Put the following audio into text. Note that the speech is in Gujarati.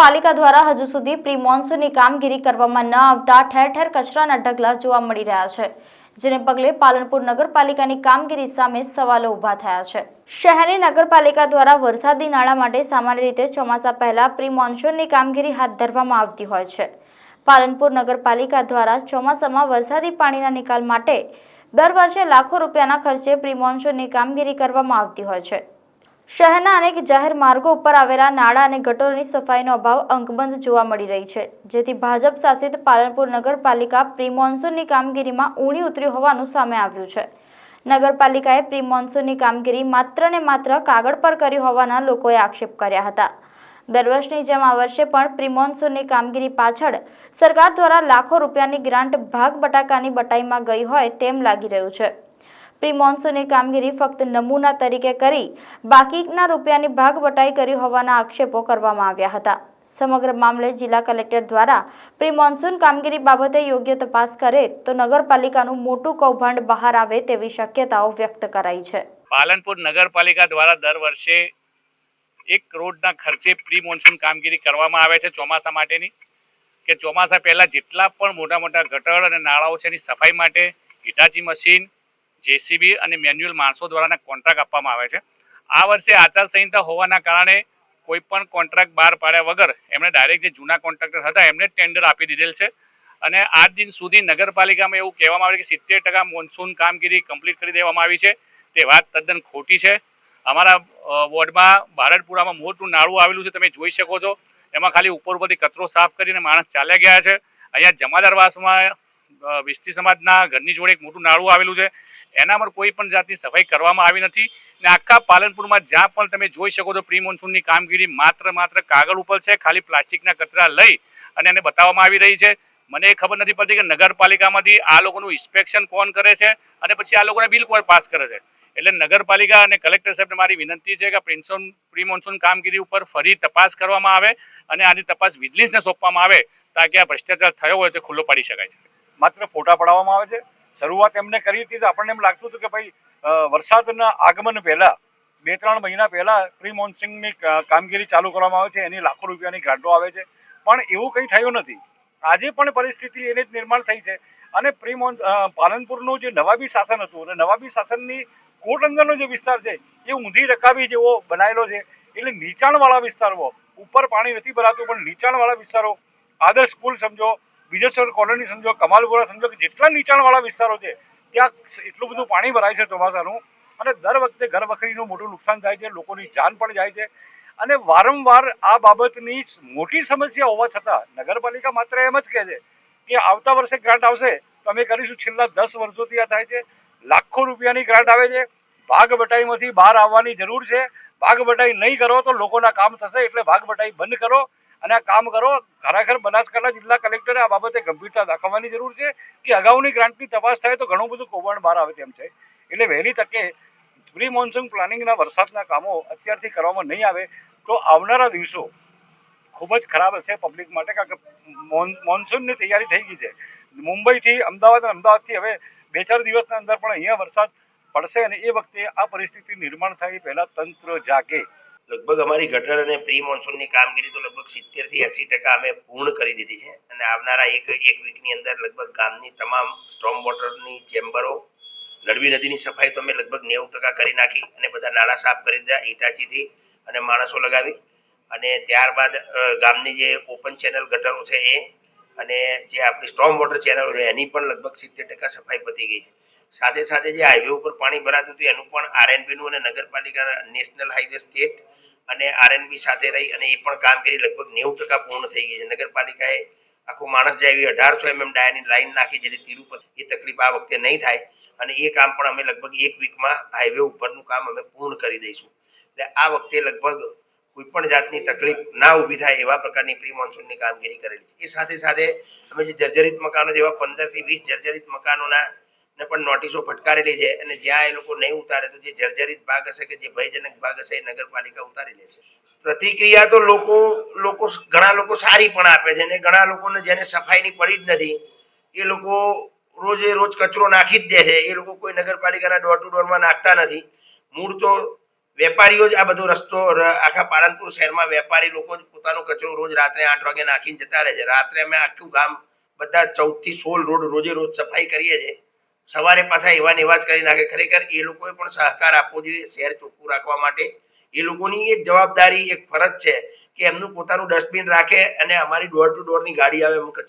પાલિકા દ્વારા હજુ સુધી પ્રી મોન્સૂનની કામગીરી કરવામાં ન આવતા ઠેર ઠેર કચરાના ઢગલા જોવા મળી રહ્યા છે, જેને પગલે પાલનપુર નગરપાલિકાની કામગીરી સામે સવાલો ઊભા થયા છે. શહેરની નગરપાલિકા દ્વારા વરસાદી નાળા માટે સામાન્ય રીતે ચોમાસા પહેલા પ્રી મોન્સૂનની કામગીરી હાથ ધરવામાં આવતી હોય છે. પાલનપુર નગરપાલિકા દ્વારા ચોમાસામાં વરસાદી પાણીના નિકાલ માટે દર વર્ષે લાખો રૂપિયાના ખર્ચે પ્રી મોન્સૂનની કામગીરી કરવામાં આવતી હોય છે. શહેરના અનેક જાહેર માર્ગો ઉપર આવેલા નાળા અને ગટરોની સફાઈનો અભાવ અંકબંધ જોવા મળી રહી છે. જેથી ભાજપ શાસિત પાલનપુર નગરપાલિકા પ્રી મોન્સૂનની કામગીરીમાં ઊણી ઉતરી હોવાનું સામે આવ્યું છે. નગરપાલિકાએ પ્રી મોન્સૂનની કામગીરી માત્ર ને માત્ર કાગળ પર કરી હોવાના લોકોએ આક્ષેપ કર્યા હતા. દર વર્ષની જેમ આ વર્ષે પણ પ્રી મોન્સૂનની કામગીરી પાછળ સરકાર દ્વારા લાખો રૂપિયાની ગ્રાન્ટ ભાગ બટાકાની બટાઈમાં ગઈ હોય તેમ લાગી રહ્યું છે. પ્રી મોન્સૂનની કામગીરી ફક્ત નમૂના તરીકે કરી, બાકીના રૂપિયાની ભાગ બટાઈ કરી હોવાના આક્ષેપો કરવામાં આવ્યા હતા. સમગ્ર મામલે જિલ્લા કલેક્ટર દ્વારા પ્રી મોન્સૂન કામગીરી બાબતે યોગ્ય તપાસ કરે તો નગરપાલિકાનું મોટું કૌભાંડ બહાર આવે તેવી શક્યતાઓ વ્યક્ત કરાઈ છે. પાલનપુર નગરપાલિકા દ્વારા દર વર્ષે એક કરોડના ખર્ચે પ્રી મોન્સૂન કામગીરી કરવામાં આવે છે ચોમાસા માટેની. કે ચોમાસા પહેલાં જેટલા પણ મોટા મોટા ગટર અને નાળાઓ છે એની સફાઈ માટે હિટાચી મશીન જેસીબી અને મેન્યુઅલ માણસો દ્વારાના કોન્ટ્રાક્ટ આપવામાં આવે છે. આ વર્ષે આચારસંહિતા હોવાના કારણે કોઈ પણ કોન્ટ્રાક્ટ બહાર પાડ્યા વગર એમણે ડાયરેક્ટ જે જૂના કોન્ટ્રાક્ટર હતા એમને ટેન્ડર આપી દીધેલ છે. અને આજ દિન સુધી નગરપાલિકામાં એવું કહેવામાં આવે કે સિત્તેર ટકા મોન્સૂન કામગીરી કમ્પ્લીટ કરી દેવામાં આવી છે. તે વાત તદ્દન ખોટી છે. અમારા વોર્ડમાં ભારતપુરામાં મોટું નાળું આવેલું છે, તમે જોઈ શકો છો. એમાં ખાલી ઉપર ઉપરથી કચરો સાફ કરીને માણસ ચાલ્યા ગયા છે. અહીંયા જમાદારવાસમાં વિસ્તી સમાજના ઘરની જોડે એક મોટું નાળું આવેલું છે. એના પર કોઈ પણ જાતની સફાઈ કરવામાં આવી નથી. ને આખા પાલનપુરમાં જ્યાં પણ તમે જોઈ શકો છો પ્રી મોન્સૂનની કામગીરી માત્ર માત્ર કાગળ ઉપર છે, ખાલી પ્લાસ્ટિકના કચરા લઈ અને એને બતાવવામાં આવી રહી છે. મને ખબર નથી પડતી કે નગરપાલિકામાંથી આ લોકોનું ઇન્સ્પેક્શન કોણ કરે છે અને પછી આ લોકોને બિલ કોણ પાસ કરે છે. એટલે નગરપાલિકા અને કલેક્ટર સાહેબને મારી વિનંતી છે કે પ્રિન્સોન પ્રી મોન્સૂન કામગીરી ઉપર ફરી તપાસ કરવામાં આવે અને આની તપાસ વિજિલન્સને સોંપવામાં આવે, તાકે આ ભ્રષ્ટાચાર થયો હોય તો ખુલ્લો પાડી શકાય છે. માત્ર ફોટા પડાવવામાં આવે છે. શરૂઆત એમને કરી હતી તો આપણને એમ લાગતું હતું કે ભાઈ વરસાદના આગમન પહેલા બે ત્રણ મહિના પહેલા પ્રી મોન્સૂનની કામગીરી ચાલુ કરવામાં આવે છે. એની લાખો રૂપિયાની ગ્રાન્ટો આવે છે. પણ એવું કંઈ થયું નથી. આજે પણ પરિસ્થિતિ એને જ નિર્માણ થઈ છે. અને પ્રી મોન પાલનપુરનું જે નવાબી શાસન હતું અને નવાબી શાસનની કોટ અંદરનો જે વિસ્તાર છે, એ ઊંધી રકાબી જેવો બનાવેલો છે. એટલે નીચાણવાળા વિસ્તારો, ઉપર પાણી નથી ભરાતું, પણ નીચાણવાળા વિસ્તારો, આદર્શ સ્કૂલ સમજો વિજયસર કોલોની સમજો કમાલપુરા સમજો કે જેટલા નીચાણવાળા વિસ્તારો છે, ત્યાં એટલું બધું પાણી ભરાય છે ચોમાસાનું. અને દર વખતે ઘર વખરીનું મોટું નુકસાન થાય છે, લોકોની જાન પણ જાય છે. અને વારંવાર આ બાબતની મોટી સમસ્યા હોવા છતાં, નગરપાલિકા માત્ર એમ જ કહે છે કે આવતા વર્ષે ગ્રાન્ટ આવશે, તો અમે કરીશું. છેલ્લા દસ વર્ષોથી આ થાય છે. લાખો રૂપિયાની ગ્રાન્ટ આવે છે. ભાગ બટાઈમાંથી બહાર આવવાની જરૂર છે. ભાગ બટાઈ નહીં કરો તો લોકોના કામ થશે, એટલે ભાગ બટાઈ બંધ કરો. અને આ કામ કરો, ખરેખર બનાસકાંઠા જિલ્લા કલેક્ટરે આ બાબતે ગંભીરતા દાખવવાની જરૂર છે કે અગાઉની ગ્રાન્ટની તપાસ થાય તો ઘણું બધું કૌભાંડ બહાર આવે તેમ છે. એટલે વહેલી તકે પ્રી મોન્સૂન પ્લાનિંગના વરસાદના કામો અત્યારથી કરવામાં નહીં આવે તો આવનારા દિવસો ખૂબ જ ખરાબ હશે પબ્લિક માટે, કારણ કે મોન મોન્સૂનની તૈયારી થઈ ગઈ છે. મુંબઈથી, અમદાવાદ અને અમદાવાદથી હવે બે ચાર દિવસના અંદર પણ અહીંયા વરસાદ પડશે અને એ વખતે આ પરિસ્થિતિ નિર્માણ થાય પહેલાં તંત્ર જાગે. લગભગ અમારી ગટર અને પ્રી મોન્સૂનની કામગીરી તો લગભગ સિત્તેરથી એસી ટકા અમે પૂર્ણ કરી દીધી છે. અને આવનારા એક એક વીકની અંદર લગભગ ગામની તમામ સ્ટ્રોમ વોટરની ચેમ્બરો લડવી નદીની સફાઈ તો અમે લગભગ નેવું ટકા કરી નાખી અને બધા નાળા સાફ કરી દીધા ઈટાચીથી અને માણસો લગાવી. અને ત્યારબાદ ગામની જે ઓપન ચેનલ ગટરો છે એ અને જે આપણી સ્ટ્રોમ વોટર ચેનલ છે એની પણ લગભગ સિત્તેર ટકા સફાઈ પતી ગઈ છે. સાથે સાથે જે હાઈવે ઉપર પાણી ભરાતું હતું એનું પણ આરએનબીનું અને નગરપાલિકા નેશનલ હાઈવે સ્ટેટ અને આરએનબી સાથે રહી અને એ પણ કામગીરી લગભગ નેવું ટકા પૂર્ણ થઈ ગઈ છે. નગરપાલિકાએ આખો માણસ જાય એવી અઢારસો એમએમ ડાયાની લાઈન નાખી જેથી તિરુપતિ એ તકલીફ આ વખતે નહીં થાય. અને એ કામ પણ અમે લગભગ એક વીકમાં હાઈવે ઉપરનું કામ અમે પૂર્ણ કરી દઈશું. એટલે આ વખતે લગભગ કોઈ પણ જાતની તકલીફ ના ઊભી થાય એવા પ્રકારની પ્રી મોન્સૂનની કામગીરી કરેલી છે. એ સાથે સાથે અમે જે જર્જરિત મકાનો, જેવા પંદરથી વીસ જર્જરિત મકાનોના ને પણ નોટિસો ફટકારેલી છે અને જ્યાં એ લોકો નહીં ઉતારે તો જે જર્જરિત ભાગ હશે કે જે ભયજનક ભાગ હશે એ નગરપાલિકા ઉતારી લેશે. પ્રતિક્રિયા તો લોકો લોકો ઘણા લોકો સારી પણ આપે છે અને ઘણા લોકોને જેને સફાઈની પડી જ નથી, એ લોકો રોજે રોજ કચરો નાખી જ દે છે. એ લોકો કોઈ નગરપાલિકાના ડોર ટુ ડોરમાં નાખતા નથી. મૂળ તો વેપારીઓ જ આ બધો રસ્તો આખા પાલનપુર શહેરમાં વેપારી લોકો જ પોતાનો કચરો રોજ રાત્રે આઠ વાગે નાખીને જતા રહે છે. રાત્રે અમે આખું ગામ બધા ચૌદથી સોળ રોડ રોજે રોજ સફાઈ કરીએ છીએ. સવારે પાછા એવા ને કરી નાખે. ખરેખર એ લોકોએ પણ સહકાર આપવો જોઈએ શહેર ચોખ્ખું રાખવા માટે. એ લોકોની એક જવાબદારી, એક ફરજ છે કે એમનું પોતાનું ડસ્ટબિન રાખે અને અમારી ડોર ટુ ડોરની ગાડી આવે એમ